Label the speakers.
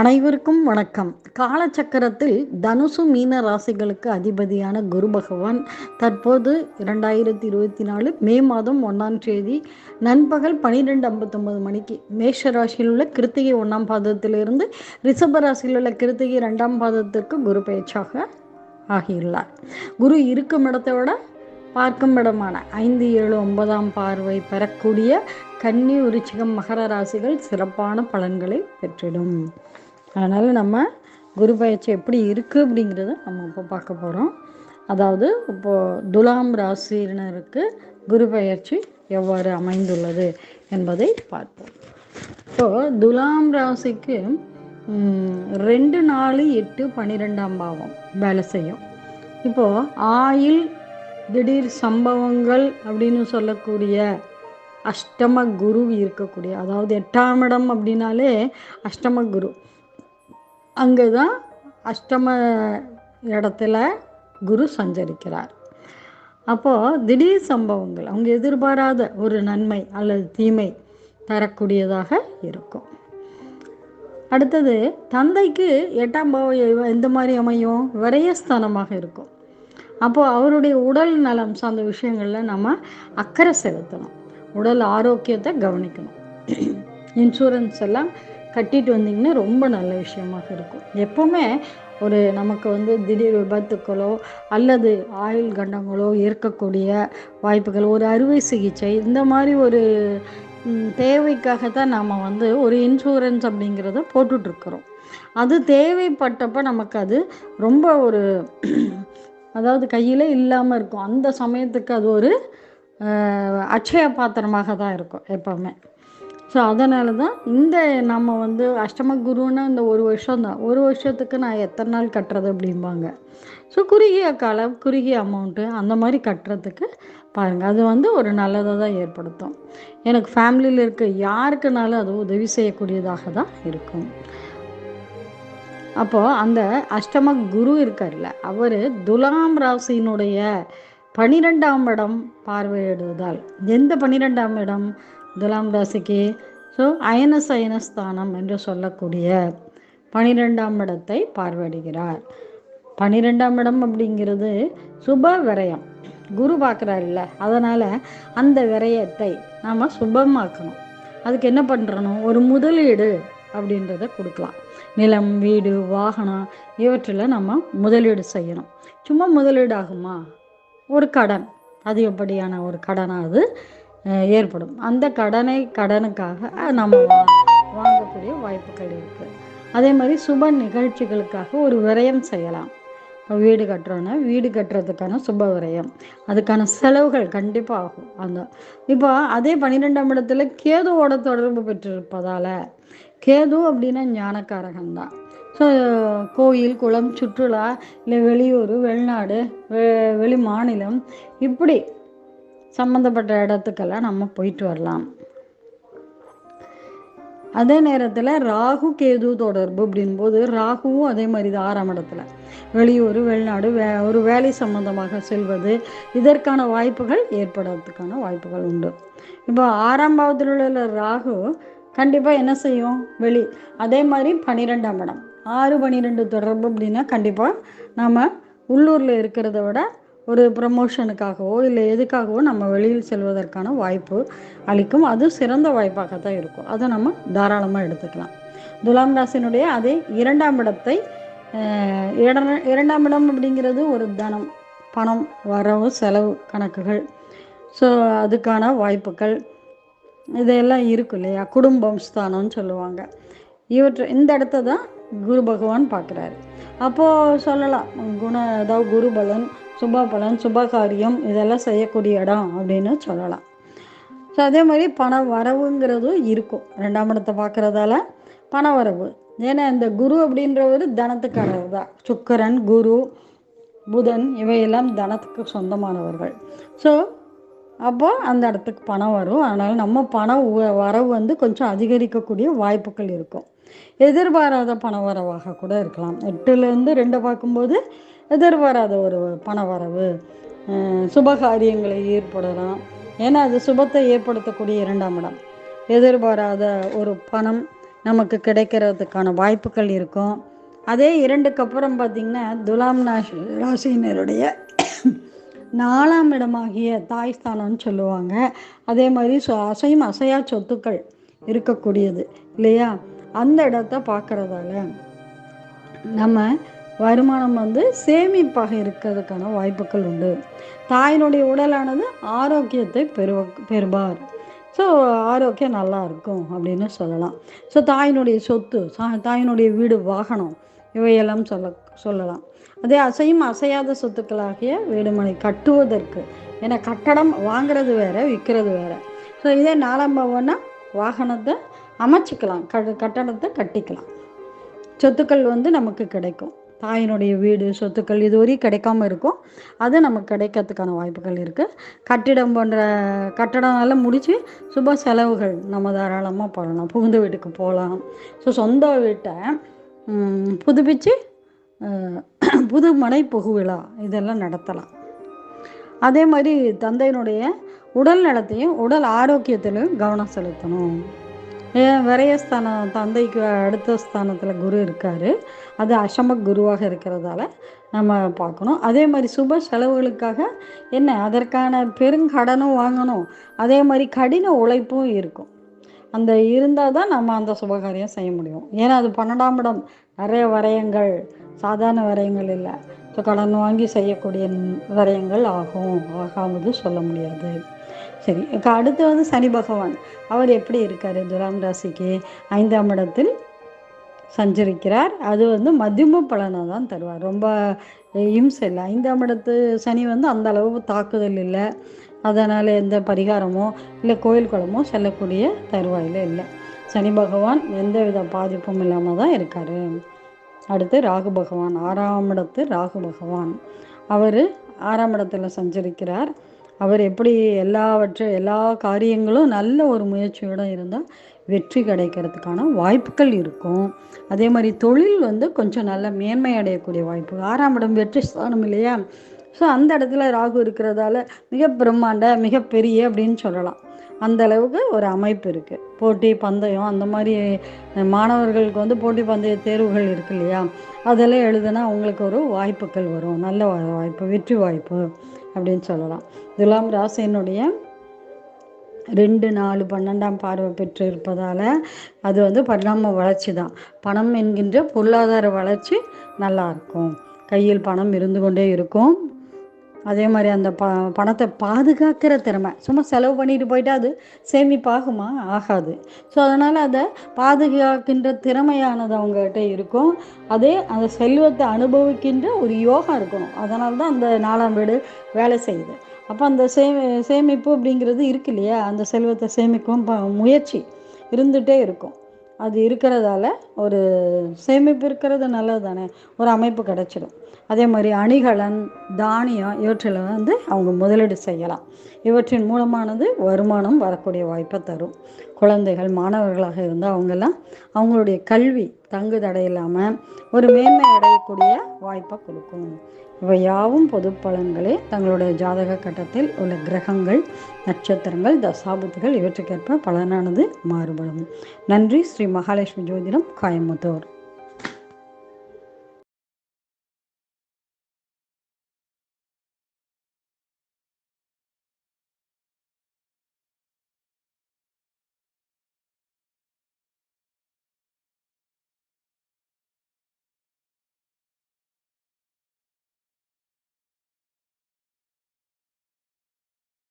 Speaker 1: அனைவருக்கும் வணக்கம். காலச்சக்கரத்தில் தனுசு மீன ராசிகளுக்கு அதிபதியான குரு பகவான் தற்போது இரண்டாயிரத்தி இருபத்தி நாலு மே மாதம் ஒன்றாம் தேதி நண்பகல் பனிரெண்டு ஐம்பத்தொம்பது மணிக்கு மேஷ ராசியில் உள்ள கிருத்திகை ஒன்றாம் பாதத்திலிருந்து ரிஷப ராசியில் உள்ள கிருத்திகை ரெண்டாம் பாதத்திற்கு குரு பேச்சாக ஆகியுள்ளார். குரு இருக்கும் இடத்தை விட பார்க்கும் இடமான ஐந்து ஏழு ஒன்பதாம் பார்வை பெறக்கூடிய கன்னி உருச்சிகம் மகர ராசிகள் சிறப்பான பலன்களை பெற்றிடும். அதனால் நம்ம குரு பயிற்சி எப்படி இருக்குது அப்படிங்கிறத நம்ம இப்போ பார்க்க போகிறோம் அதாவது இப்போது துலாம் ராசியினருக்கு குரு பயிற்சி எவ்வாறு அமைந்துள்ளது என்பதை பார்ப்போம். இப்போது துலாம் ராசிக்கு ரெண்டு நாலு எட்டு பன்னிரெண்டாம் பாவம் வேலை செய்யும். இப்போது ஆயில் திடீர் சம்பவங்கள் அப்படின்னு சொல்லக்கூடிய அஷ்டம குரு இருக்கக்கூடிய அதாவது எட்டாம் இடம் அப்படின்னாலே அஷ்டம குரு. அங்கே தான் அஷ்டம இடத்துல குரு சஞ்சரிக்கிறார். அப்போது திடீர் சம்பவங்கள் அவங்க எதிர்பாராத ஒரு நன்மை அல்லது தீமை தரக்கூடியதாக இருக்கும். அடுத்தது தந்தைக்கு எட்டாம் பாவம் எந்த மாதிரி அமையும்? விரயஸ்தானமாக இருக்கும். அப்போது அவருடைய உடல் நலம் சார்ந்த விஷயங்களில் நம்ம அக்கறை செலுத்தணும். உடல் ஆரோக்கியத்தை கவனிக்கணும். இன்சூரன்ஸ் எல்லாம் கட்டிட்டு வந்தீங்கன்னா ரொம்ப நல்ல விஷயமாக இருக்கும். எப்போவுமே ஒரு நமக்கு வந்து திடீர் விபத்துக்களோ அல்லது ஆயுள் கண்டங்களோ இருக்கக்கூடிய வாய்ப்புகள் ஒரு அறுவை சிகிச்சை இந்த மாதிரி ஒரு தேவைக்காக தான் நாம் வந்து ஒரு இன்சூரன்ஸ் அப்படிங்கிறத போட்டுட்ருக்குறோம் அது தேவைப்பட்டப்போ நமக்கு அது ரொம்ப ஒரு அதாவது கையில் இல்லாமல் இருக்கும். அந்த சமயத்துக்கு அது ஒரு அட்சய பாத்திரமாக தான் இருக்கும் எப்போவுமே. ஸோ அதனால தான் இந்த நம்ம வந்து அஷ்டம குருன்னு இந்த ஒரு வருஷம் தான் ஒரு வருஷத்துக்கு நான் எத்தனை நாள் கட்டுறது அப்படிம்பாங்க. ஸோ குறுகிய காலம் குறுகிய அமௌண்ட்டு அந்த மாதிரி கட்டுறதுக்கு பாருங்கள் அது வந்து ஒரு நல்லதை தான் ஏற்படுத்தும். எனக்கு ஃபேமிலியில் இருக்க யாருக்குனாலும் அது உதவி செய்யக்கூடியதாக தான் இருக்கும். அப்போது அந்த அஷ்டம குரு இருக்கார்ல அவர் துலாம் ராசியினுடைய பனிரெண்டாம் இடம் பார்வையிடுவதால் எந்த பன்னிரெண்டாம் இடம்? துலாம் ராசிக்கு. ஸோ அயனஸ் அயனஸ்தானம் என்று சொல்லக்கூடிய பனிரெண்டாம் இடத்தை பார்வையிடுகிறார். பனிரெண்டாம் இடம் அப்படிங்கிறது சுப விரயம். குரு பார்க்குறாருல்ல அதனால் அந்த விரயத்தை நாம் சுபமாக்கணும். அதுக்கு என்ன பண்ணுறணும் ஒரு முதலீடு அப்படின்றத கொடுக்கலாம். நிலம் வீடு வாகனம் இவற்றில் நம்ம முதலீடு செய்யணும். சும்மா முதலீடு ஆகுமா ஒரு கடன். அதிகப்படியான ஒரு கடனாக அது ஏற்படும். அந்த கடனை கடனுக்காக நம்ம வாங்கக்கூடிய வாய்ப்புகள் இருக்குது அதே மாதிரி சுப நிகழ்ச்சிகளுக்காக ஒரு விரயம் செய்யலாம். வீடு கட்டுறோன்னா வீடு கட்டுறதுக்கான சுப விரயம் அதுக்கான செலவுகள் கண்டிப்பாக ஆகும். அந்த இப்போ அதே பன்னிரெண்டாம் இடத்துல கேதுவோட தொடர்பு பெற்றிருப்பதால் கேது அப்படின்னா ஞானக்காரகன் தான் ஸோ கோயில் குளம் சுற்றுலா இல்லை வெளியூர் வெளிநாடு வெ வெளி மாநிலம் இப்படி சம்மந்தப்பட்ட இடத்துக்கெல்லாம் நம்ம போயிட்டு வரலாம். அதே நேரத்தில் ராகு கேது தொடர்பு அப்படின்போது ராகுவும் அதே மாதிரி தான் ஆறாம் இடத்துல. வெளியூர் வெளிநாடு வே ஒரு வேலை சம்பந்தமாக செல்வது. இதற்கான வாய்ப்புகள் ஏற்படுறதுக்கான வாய்ப்புகள் உண்டு. இப்போ ஆறாம் பாவத்தில் உள்ள ராகு கண்டிப்பாக என்ன செய்யும்? வெளி அதே மாதிரி பன்னிரெண்டாம் இடம். ஆறு பன்னிரெண்டு தொடர்பு அப்படின்னா கண்டிப்பாக நம்ம உள்ளூரில் இருக்கிறத விட ஒரு ப்ரமோஷனுக்காகவோ இல்லை எதுக்காகவோ நம்ம வெளியில் செல்வதற்கான வாய்ப்பு அளிக்கும். அது சிறந்த வாய்ப்பாக தான் இருக்கும். அதை நம்ம தாராளமாக எடுத்துக்கலாம். துலாம் ராசினுடைய அதே இரண்டாம் இடத்தை இரண்டாம் இடம் அப்படிங்கிறது ஒரு தனம் பணம் வரவு செலவு கணக்குகள். ஸோ அதுக்கான வாய்ப்புகள். இதெல்லாம் இருக்கும் இல்லையா? குடும்பம் ஸ்தானம்னு சொல்லுவாங்க. இவற்றை இந்த இடத்த தான் குரு பகவான் பார்க்குறாரு. அப்போது சொல்லலாம் குண சுப பலன் சுப சுபகாரியம் இதெல்லாம் செய்யக்கூடிய இடம் அப்படின்னு சொல்லலாம். ஸோ அதே மாதிரி பண வரவுங்கிறதும் இருக்கும். ரெண்டாம் இடத்தை பார்க்குறதால பண வரவு. ஏன்னா இந்த குரு அப்படின்றவர் தனத்துக்காரர் தான். சுக்கரன் குரு புதன் இவையெல்லாம் தனத்துக்கு சொந்தமானவர்கள். ஸோ அப்போ அந்த இடத்துக்கு பணம் வரும். அதனால் நம்ம பணம் வரவு வந்து கொஞ்சம் அதிகரிக்கக்கூடிய வாய்ப்புகள் இருக்கும். எதிர்பாராத பண வரவாக கூட இருக்கலாம். எட்டுலேருந்து ரெண்டை பார்க்கும்போது எதிர்பாராத ஒரு பண வரவு சுபகாரியங்களை ஏற்படலாம். ஏன்னா அது சுபத்தை ஏற்படுத்தக்கூடிய இரண்டாம் இடம். எதிர்பாராத ஒரு பணம் நமக்கு கிடைக்கிறதுக்கான வாய்ப்புகள் இருக்கும். அதே இரண்டுக்கு அப்புறம் பார்த்திங்கன்னா துலாம் ராசி ராசியினருடைய நாலாம் இடமாகிய தாய் ஸ்தானம்னு சொல்லுவாங்க. அதே மாதிரி சொ அசையும் அசையா சொத்துக்கள் இருக்கக்கூடியது இல்லையா? அந்த இடத்த பார்க்குறதால நம்ம வருமானம் வந்து சேமிப்பாக இருக்கிறதுக்கான வாய்ப்புகள் உண்டு. தாயினுடைய உடலானது ஆரோக்கியத்தை பெறுவ பெறுவார். ஸோ ஆரோக்கியம் நல்லா இருக்கும் அப்படின்னு சொல்லலாம். ஸோ தாயினுடைய சொத்து தாயினுடைய வீடு வாகனம் இவையெல்லாம் சொல்ல சொல்லலாம். அதே அசையும் அசையாத சொத்துக்களாகிய வீடுமனை கட்டுவதற்கு ஏன்னா கட்டடம் வாங்குறது வேற விற்கிறது வேற. ஸோ இதே நாலாம் பவனா வாகனத்தை அமைச்சிக்கலாம் க கட்டடத்தை கட்டிக்கலாம். சொத்துக்கள் வந்து நமக்கு கிடைக்கும். தாயினுடைய வீடு சொத்துக்கள் இதுவரையும் கிடைக்காம இருக்கும். அது நமக்கு கிடைக்கிறதுக்கான வாய்ப்புகள் இருக்குது கட்டிடம் போன்ற கட்டடம் முடித்து சுப செலவுகள் நம்ம தாராளமாக பண்ணலாம். புகுந்த வீட்டுக்கு போகலாம். ஸோ சொந்த வீட்டை புதுப்பித்து புதுமனை புகுவிழா இதெல்லாம் நடத்தலாம். அதே மாதிரி தந்தையினுடைய உடல் நலத்தையும் உடல் ஆரோக்கியத்திலையும் கவனம் செலுத்தணும். ஏன் விரயஸ்தானம் தந்தைக்கு அடுத்த ஸ்தானத்தில் குரு இருக்கார். அது அசம குருவாக இருக்கிறதால நம்ம பார்க்கணும். அதே மாதிரி சுப செலவுகளுக்காக என்ன அதற்கான பெருங்கடனும் வாங்கணும். அதே மாதிரி கடின உழைப்பும் இருக்கும். அந்த இருந்தால் தான் நம்ம அந்த சுபகாரியம் செய்ய முடியும். ஏன்னா அது பன்னெண்டாம் இடம். நிறைய வரையங்கள். சாதாரண வரையங்கள் இல்லை. ஸோ கடன் வாங்கி செய்யக்கூடிய வரையங்கள் ஆகும். ஆகாமது சொல்ல முடியாது. சரி இப்போ அடுத்து வந்து சனி பகவான். அவர் எப்படி இருக்கார்? துலாம் ராசிக்கு ஐந்தாம் இடத்தில் சஞ்சரிக்கிறார். அது வந்து மதிம பலனை தான் தருவார். ரொம்ப இம்சை இல்லை. ஐந்தாம் இடத்து சனி வந்து அந்த அளவு தாக்குதல் இல்லை. அதனால் எந்த பரிகாரமோ இல்லை கோயில் குளமோ செல்லக்கூடிய தருவாயில் இல்லை. சனி பகவான் எந்த வித பாதிப்பும் இல்லாமல் தான் இருக்கார். அடுத்து ராகு பகவான். ஆறாம் இடத்து ராகு பகவான். அவர் ஆறாம் இடத்துல சஞ்சரிக்கிறார். அவர் எப்படி எல்லாவற்றை எல்லா காரியங்களும் நல்ல ஒரு முயற்சியோடு இருந்தால் வெற்றி கிடைக்கிறதுக்கான வாய்ப்புகள் இருக்கும். அதே மாதிரி தொழில் வந்து கொஞ்சம் நல்ல மேன்மை அடையக்கூடிய வாய்ப்பு. ஆறாம் இடம் வெற்றி ஸ்தானம் இல்லையா? ஸோ அந்த இடத்துல ராகு இருக்கிறதால மிக பிரம்மாண்ட மிகப்பெரிய அப்படின்னு சொல்லலாம். அந்த அளவுக்கு ஒரு அமைப்பு இருக்குது போட்டி பந்தயம் அந்த மாதிரி மாணவர்களுக்கு வந்து போட்டி பந்தய தேர்வுகள் இருக்கு இல்லையா? அதெல்லாம் எழுதுனா அவங்களுக்கு ஒரு வாய்ப்புகள் வரும். நல்ல வாய்ப்பு வெற்றி வாய்ப்பு. அப்படின்னு சொல்லலாம். துலாம் ராசியினுடைய ரெண்டு நாலு பன்னெண்டாம் பார்வை பெற்று இருப்பதால் அது வந்து பரிணாம வளர்ச்சி தான். பணம் என்கின்ற பொருளாதார வளர்ச்சி நல்லா இருக்கும். கையில் பணம் இருந்து கொண்டே இருக்கும். அதே மாதிரி அந்த ப பணத்தை பாதுகாக்கிற திறமை. சும்மா செலவு பண்ணிட்டு போயிட்டா அது சேமிப்பாகுமா? ஆகாது. ஸோ அதனால் அதை பாதுகாக்கின்ற திறமையானது அவங்ககிட்ட இருக்கும். அதே அந்த செல்வத்தை அனுபவிக்கின்ற ஒரு யோகம் இருக்கணும். அதனால தான் அந்த நாலாம் வீடு வேலை செய்யுது. அப்போ அந்த சே சேமிப்பு அப்படிங்கிறது இருக்கு இல்லையா? அந்த செல்வத்தை சேமிக்கும் முயற்சி இருந்துகிட்டே இருக்கும். அது இருக்கிறதால ஒரு சேமிப்பு இருக்கிறது நல்லது தானே? ஒரு அமைப்பு கிடச்சிடும் அதே மாதிரி அணிகலன் தானியம் இவற்றில் வந்து அவங்க முதலீடு செய்யலாம். இவற்றின் மூலமானது வருமானம் வரக்கூடிய வாய்ப்பை தரும். குழந்தைகள் மாணவர்களாக இருந்தால் அவங்கெல்லாம் அவங்களுடைய கல்வி தங்கு தடை இல்லாமல் ஒரு மேன்மை அடையக்கூடிய வாய்ப்பை கொடுக்கும். இவை யாவும் பொது பலன்களே. தங்களுடைய ஜாதக கட்டத்தில் உள்ள கிரகங்கள் நட்சத்திரங்கள் தசாபத்துகள் இவற்றுக்கேற்ப பலனானது மாறுபடும். நன்றி. ஸ்ரீ மகாலட்சுமி ஜோதிடம் கோயம்புத்தூர்